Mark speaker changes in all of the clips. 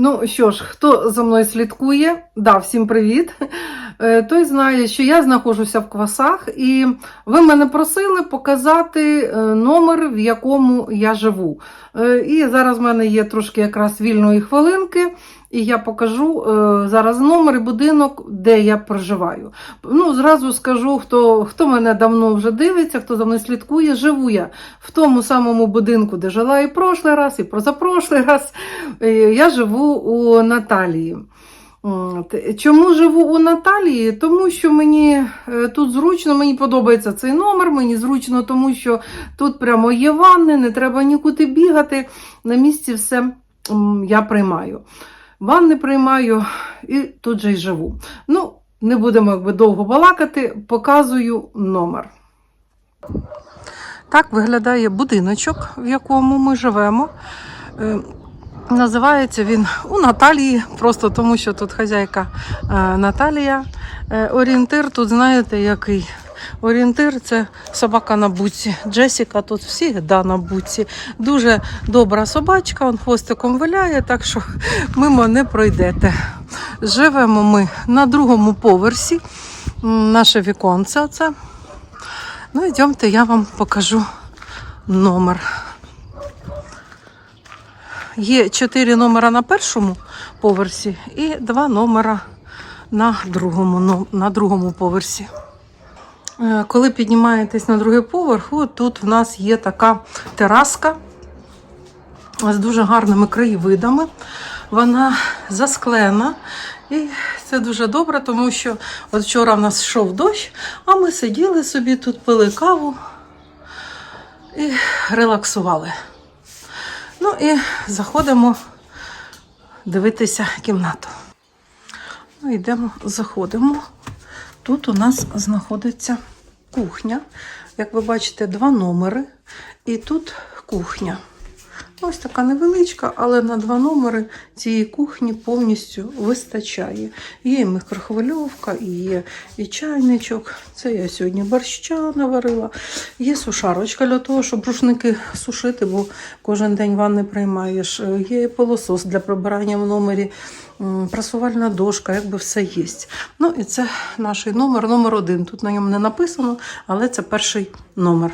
Speaker 1: Ну що ж, хто за мною слідкує, да, всім привіт. Е, Той знає, що я знаходжуся в квасах, і ви мене просили показати е, номер, в якому я живу. Е, І зараз в мене є трошки якраз вільної хвилинки, і я покажу зараз номер і будинок, де я проживаю. Ну, зразу скажу, хто, хто мене давно вже дивиться, хто за мною слідкує, живу я в тому самому будинку, де жила і прошлий раз, і позапрошлий раз. Я живу у Наталії. Чому живу у Наталії? Тому що мені е, тут зручно, мені подобається цей номер, мені зручно, тому що тут прямо є ванни, не треба нікуди бігати. На місці все я приймаю. Ванни приймаю і тут же й живу. Ну, не будемо якби довго балакати, показую номер. Так виглядає будиночок, в якому ми живемо. Називається він у Наталії, просто тому що тут хазяйка е, Наталія. Е, орієнтир тут, знаєте, який? Орієнтир це собака на буці. Джесіка тут всі да, на буці. Дуже добра собачка, он хвостиком виляє, так що мимо не пройдете. Живемо ми на другому поверсі. Наше віконце. Це. Ну, йдемте, я вам покажу номер. Є чотири номера на першому поверсі і два номера на другому, ну, на другому поверсі. Е, Коли піднімаєтесь на другий поверх, тут в нас є така тераска з дуже гарними краєвидами. Вона засклена. І це дуже добре, тому що от вчора в нас йшов дощ, а ми сиділи собі тут, пили каву і релаксували. Ну і заходимо дивитися кімнату. Ну, йдемо, заходимо. Тут у нас знаходиться кухня. Як ви бачите, два номери. І тут кухня. Ось така невеличка, але на два номери цієї кухні повністю вистачає. Є і мікрохвильовка, і є і чайничок. Це я сьогодні борща наварила. Є сушарочка для того, щоб рушники сушити, бо кожен день ванни приймаєш. Е, Є пилосос для прибирання в номері, прасувальна дошка, якби все є. Ну і це наш номер, номер один. Тут на ньому не написано, але це перший номер.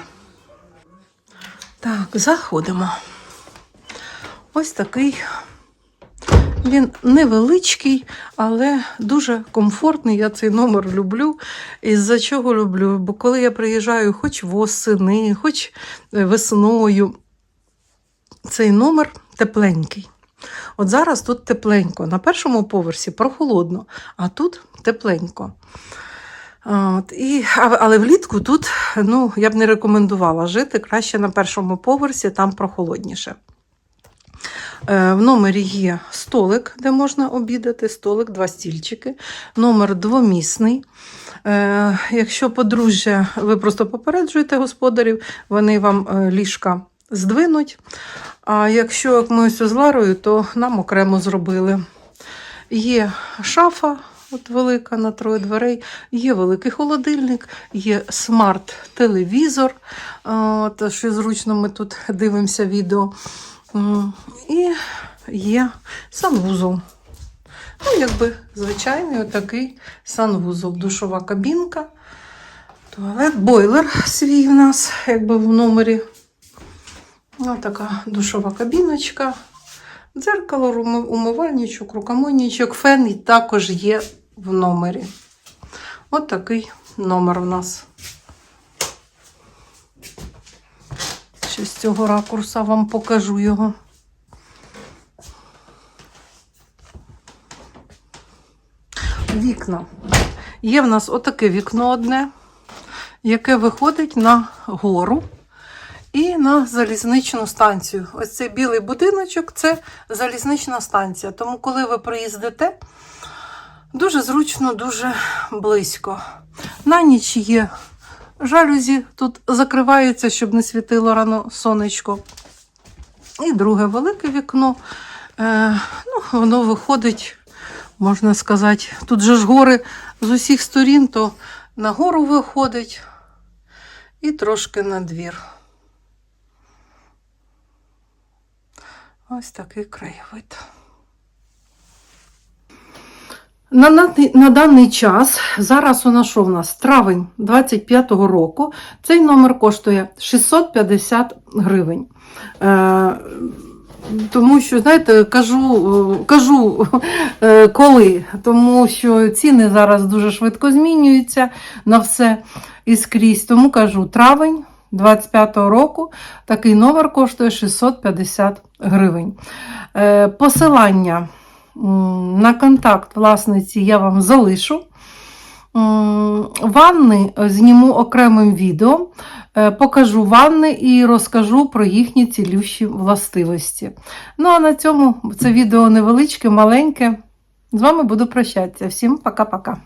Speaker 1: Так, заходимо. Ось такий. Він невеличкий, але дуже комфортний. Я цей номер люблю. І за чого люблю? Бо коли я приїжджаю хоч восени, хоч е, весною, цей номер тепленький. От зараз тут тепленько. На першому поверсі прохолодно, а тут тепленько. От, і, але влітку тут ну, я б не рекомендувала жити краще на першому поверсі, там прохолодніше. Е, В номері є столик, де можна обідати, столик, два стільчики. Номер двомісний. Е, Якщо подружжя, ви просто попереджуєте господарів, вони вам е, ліжка здвинуть. А якщо як ми ось з Ларою, то нам окремо зробили. Є шафа. От велика на троє дверей, є великий холодильник, є смарт-телевізор. Що зручно ми тут дивимося відео. І є санвузол. Ну, якби звичайний отакий санвузол, душова кабінка, туалет, бойлер свій в нас, якби в номері. Ось така душова кабіночка. Дзеркало, умивальничок, рукомийничок, фен також є в номері. От такий номер у нас. З цього ракурса вам покажу його. Вікна. Є в нас отаке вікно одне, яке виходить на гору і на залізничну станцію. Ось цей білий будиночок це залізнична станція. Тому, коли ви приїздите, дуже зручно, дуже близько. На ніч є жалюзі, тут закриваються, щоб не світило рано сонечко. І друге велике вікно. Е, ну, воно виходить, можна сказати, тут же ж гори з усіх сторін, то на гору виходить і трошки на двір. Ось такий краєвид. На, на, на даний час, зараз у нас що в нас? Травень 25-го року, цей номер коштує 650 гривень. Е, тому що, знаєте, кажу, е, кажу е, коли, тому що ціни зараз дуже швидко змінюються на все і скрізь. Тому кажу, травень 25-го року такий номер коштує 650 гривень. Е, Посилання на контакт власниці я вам залишу. Ванни зніму окремим відео, е, покажу ванни і розкажу про їхні цілющі властивості. Ну а на цьому це відео невеличке, маленьке. З вами буду прощатися. Всім пока-пока.